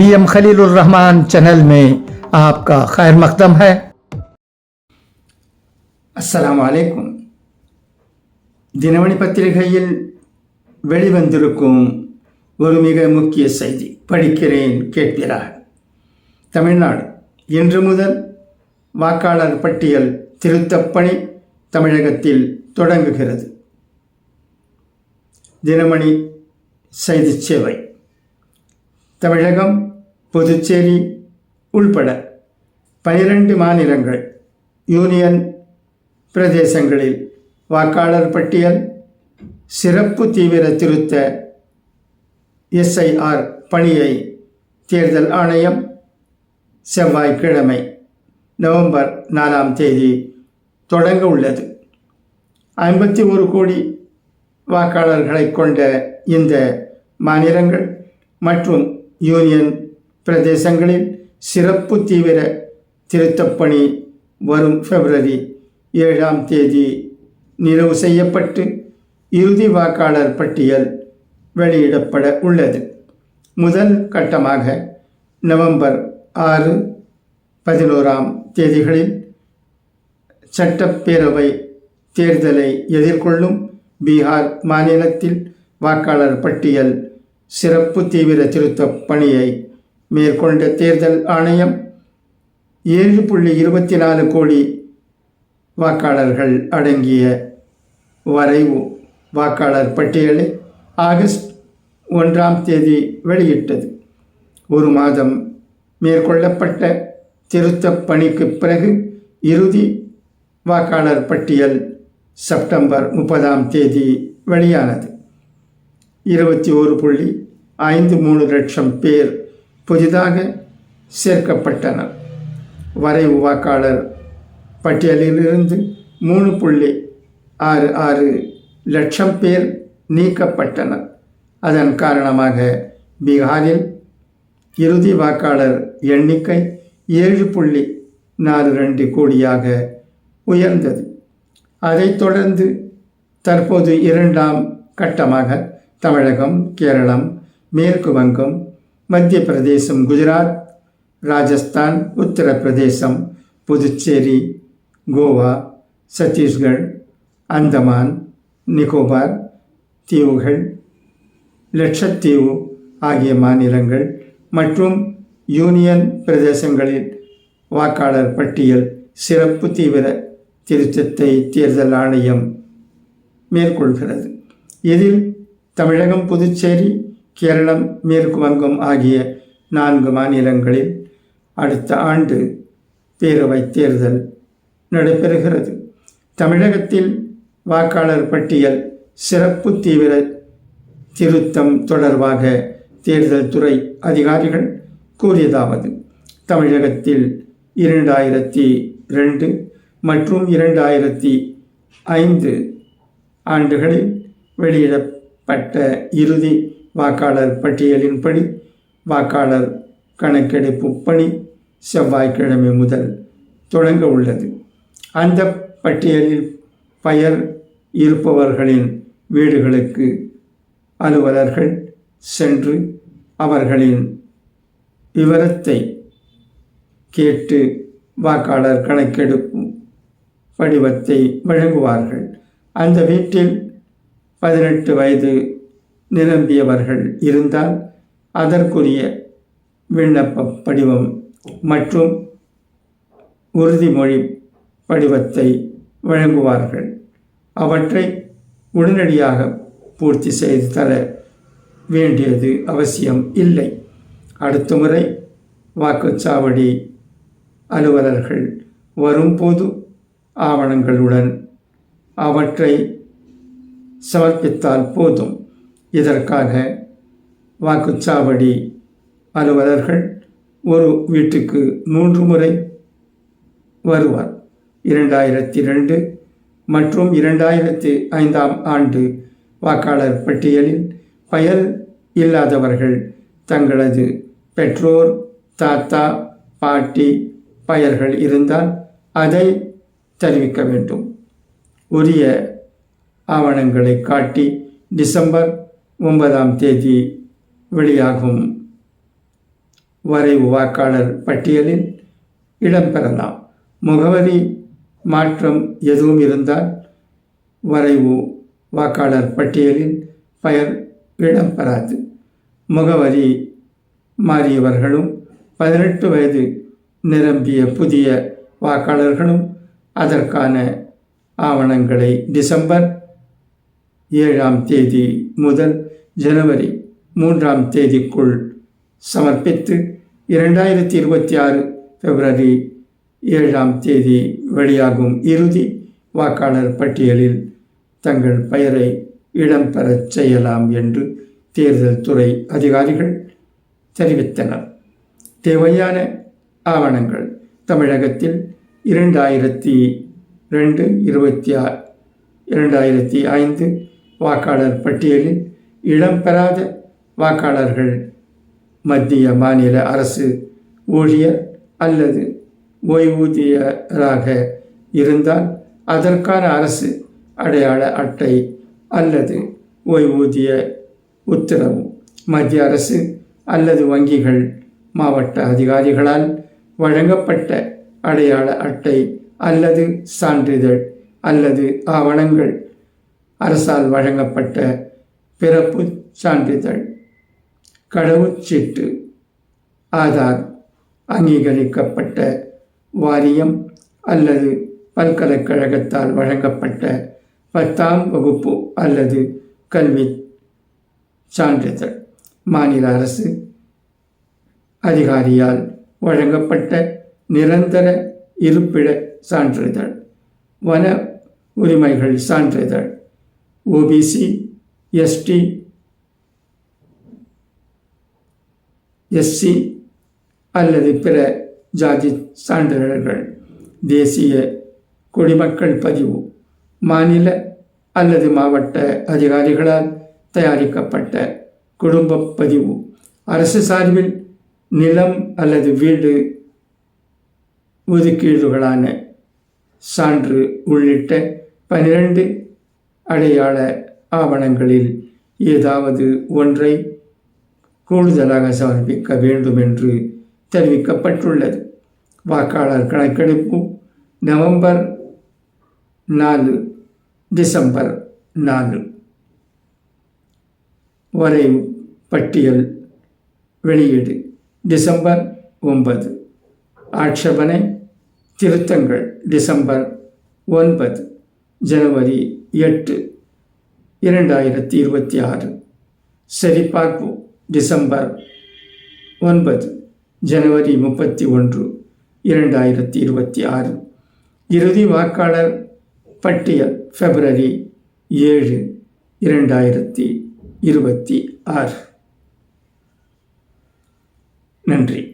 V M Khalilur Rahman channel में आपका खैर मकदम है அஸ்ஸலாமு அலைக்கும் தினமணி பத்திரிகையில் வெளிவந்திருக்கும் ஒரு மிக முக்கிய செய்தி படிக்கிறேன் கேட்கிறார் தமிழ்நாடு இன்று முதல் வாக்காளர் பட்டியல் திருத்தப் பணி தமிழகத்தில் தொடங்குகிறது தினமணி செய்திச் சேவை தமிழகம் புதுச்சேரி உள்பட பனிரெண்டு மாநிலங்கள் யூனியன் பிரதேசங்களில் வாக்காளர் பட்டியல் சிறப்பு தீவிர திருத்த எஸ்ஐஆர் பணியை தேர்தல் ஆணையம் செவ்வாய்க்கிழமை நவம்பர் நாலாம் தேதி தொடங்க உள்ளது. ஐம்பத்தி ஒரு கோடி வாக்காளர்களை கொண்ட இந்த மாநிலங்கள் மற்றும் யூனியன் பிரதேசங்களில் சிறப்பு தீவிர திருத்தப்பணி வரும் பிப்ரவரி ஏழாம் தேதி நிறைவு செய்யப்பட்டு இறுதி வாக்காளர் பட்டியல் வெளியிடப்பட உள்ளது. முதல் கட்டமாக நவம்பர் ஆறு பதினோராம் தேதிகளில் சட்டப்பேரவை தேர்தலை எதிர்கொள்ளும் பீகார் மாநிலத்தில் வாக்காளர் பட்டியல் சிறப்பு தீவிர திருத்தப் பணியை மேற்கொண்ட தேர்தல் ஆணையம் ஏழு புள்ளி இருபத்தி நாலு கோடி வாக்காளர்கள் அடங்கிய வரைவு வாக்காளர் பட்டியலை ஆகஸ்ட் ஒன்றாம் தேதி வெளியிட்டது. ஒரு மாதம் மேற்கொள்ளப்பட்ட திருத்தப் பணிக்கு பிறகு இறுதி வாக்காளர் பட்டியல் செப்டம்பர் முப்பதாம் தேதி வெளியானது. இருபத்தி ஒரு புள்ளி ஐந்து மூணு லட்சம் பேர் புதிதாக சேர்க்கப்பட்டனர். வரைவு வாக்காளர் பட்டியலிலிருந்து மூணு புள்ளி ஆறு ஆறு லட்சம் பேர் நீக்கப்பட்டனர். அதன் காரணமாக பீகாரில் இறுதி வாக்காளர் எண்ணிக்கை ஏழு புள்ளி நாலு ரெண்டு கோடியாக உயர்ந்தது. அதைத் தொடர்ந்து தற்போது இரண்டாம் கட்டமாக தமிழகம் கேரளம் மேற்கு வங்கம் மத்திய பிரதேசம் குஜராத் ராஜஸ்தான் உத்தரப்பிரதேசம் புதுச்சேரி கோவா சத்தீஸ்கர் அந்தமான் நிக்கோபார் தீவுகள் லட்சத்தீவு ஆகிய மாநிலங்கள் மற்றும் யூனியன் பிரதேசங்களில் வாக்காளர் பட்டியல் சிறப்பு தீவிர திருத்தத்தை தேர்தல் ஆணையம் மேற்கொள்கிறது. இதில் தமிழகம் புதுச்சேரி கேரளம் மேற்கு வங்கம் ஆகிய நான்கு மாநிலங்களில் அடுத்த ஆண்டு பேரவைத் தேர்தல் நடைபெறுகிறது. தமிழகத்தில் வாக்காளர் பட்டியல் சிறப்பு தீவிர திருத்தம் தொடர்பாக தேர்தல் துறை அதிகாரிகள் கூறியதாவது தமிழகத்தில் இரண்டாயிரத்தி ரெண்டு மற்றும் இரண்டாயிரத்தி ஐந்து ஆண்டுகளில் வெளியிடப்பட்ட இறுதி வாக்காளர் பட்டியலின்படி வாக்காளர் கணக்கெடுப்பு பணி செவ்வாய்க்கிழமை முதல் தொடங்க உள்ளது. அந்த பட்டியலில் பெயர் இருப்பவர்களின் வீடுகளுக்கு அலுவலர்கள் சென்று அவர்களின் விவரத்தை கேட்டு வாக்காளர் கணக்கெடுப்பு படிவத்தை வழங்குவார்கள். அந்த வீட்டில் பதினெட்டு வயது நிரம்பியவர்கள் இருந்தால் அதற்குரிய விண்ணப்ப படிவம் மற்றும் உறுதிமொழி படிவத்தை வழங்குவார்கள். அவற்றை உடனடியாக பூர்த்தி செய்து தர வேண்டியது அவசியம் இல்லை. அடுத்த முறை வாக்குச்சாவடி அலுவலர்கள் வரும்போது ஆவணங்களுடன் அவற்றை சமர்ப்பித்தால் போதும். இதற்காக வாக்குச்சாவடி அலுவலர்கள் ஒரு வீட்டுக்கு மூன்று முறை வருவார். இரண்டாயிரத்தி ரெண்டு மற்றும் இரண்டாயிரத்தி ஐந்தாம் ஆண்டு வாக்காளர் பட்டியலில் பெயர் இல்லாதவர்கள் தங்களது பெற்றோர் தாத்தா பாட்டி பெயர்கள் இருந்தால் அதை தெரிவிக்க வேண்டும். உரிய ஆவணங்களை காட்டி டிசம்பர் ஒன்பதாம் தேதி வெளியாகும் வரைவு வாக்காளர் பட்டியலில் இடம்பெறலாம் முகவரி மாற்றம் எதுவும் இருந்தால் வரைவு வாக்காளர் பட்டியலில் பெயர் இடம்பெறாது முகவரி மாறியவர்களும் பதினெட்டு வயது நிரம்பிய புதிய வாக்காளர்களும் அதற்கான ஆவணங்களை டிசம்பர் ஏழாம் தேதி முதல் ஜனவரி மூன்றாம் தேதிக்குள் சமர்ப்பித்து இரண்டாயிரத்தி இருபத்தி ஆறு பிப்ரவரி ஏழாம் தேதி வெளியாகும் இறுதி வாக்காளர் பட்டியலில் தங்கள் பெயரை இடம்பெறச் செய்யலாம் என்று தேர்தல் துறை அதிகாரிகள் தெரிவித்தனர். தேவையான ஆவணங்கள் தமிழகத்தில் இரண்டாயிரத்தி ரெண்டு இருபத்தி ஆ இரண்டாயிரத்தி ஐந்து வாக்காளர் பட்டியலில் இடம்பெறாத வாக்காளர்கள். மத்திய மாநில அரசு ஊழியர் அல்லது ஓய்வூதியராக இருந்தால் அதற்கான அரசு அடையாள அட்டை அல்லது ஓய்வூதிய உத்தரவு. மத்திய அரசு அல்லது வங்கிகள் மாவட்ட அதிகாரிகளால் வழங்கப்பட்ட அடையாள அட்டை அல்லது சான்றிதழ் அல்லது ஆவணங்கள் அரசால் வழங்கப்பட்ட பிறப்பு சான்றிதழ். கடவுச்சீட்டு. ஆதார். அங்கீகரிக்கப்பட்ட வாரியம் அல்லது பல்கலைக்கழகத்தால் வழங்கப்பட்ட பத்தாம் வகுப்பு அல்லது கல்வி சான்றிதழ். மாநில அரசு அதிகாரியால் வழங்கப்பட்ட நிரந்தர இருப்பிட சான்றிதழ். வன உரிமைகள் சான்றிதழ். ஓபிசி எஸ்டி எஸ்சி அல்லது பிற ஜாதி சான்றிதழ்கள். தேசிய குடிமக்கள் பதிவு. மாநில அல்லது மாவட்ட அதிகாரிகளால் தயாரிக்கப்பட்ட குடும்ப பதிவு. அரசு சார்பில் நிலம் அல்லது வீடு ஒதுக்கீடுகளான சான்று உள்ளிட்ட பனிரெண்டு அடையாள ஆவணங்களில் ஏதாவது ஒன்றை கூடுதலாக சமர்ப்பிக்க வேண்டும் என்று தெரிவிக்கப்பட்டுள்ளது. வாக்காளர் கணக்கெடுப்பு நவம்பர் நாலு டிசம்பர் நாலு. வரை பட்டியல் வெளியீடு டிசம்பர் ஒன்பது. ஆட்சேபனை திருத்தங்கள் டிசம்பர் ஒன்பது. ஜனவரி எட்டு. இரண்டாயிரத்தி இருபத்தி ஆறு. சரிபார்ப்பு டிசம்பர் ஒன்பது ஜனவரி முப்பத்தி ஒன்று இரண்டாயிரத்தி இருபத்தி ஆறு. இறுதி வாக்காளர் பட்டியல் பிப்ரவரி ஏழு இரண்டாயிரத்தி இருபத்தி ஆறு. நன்றி.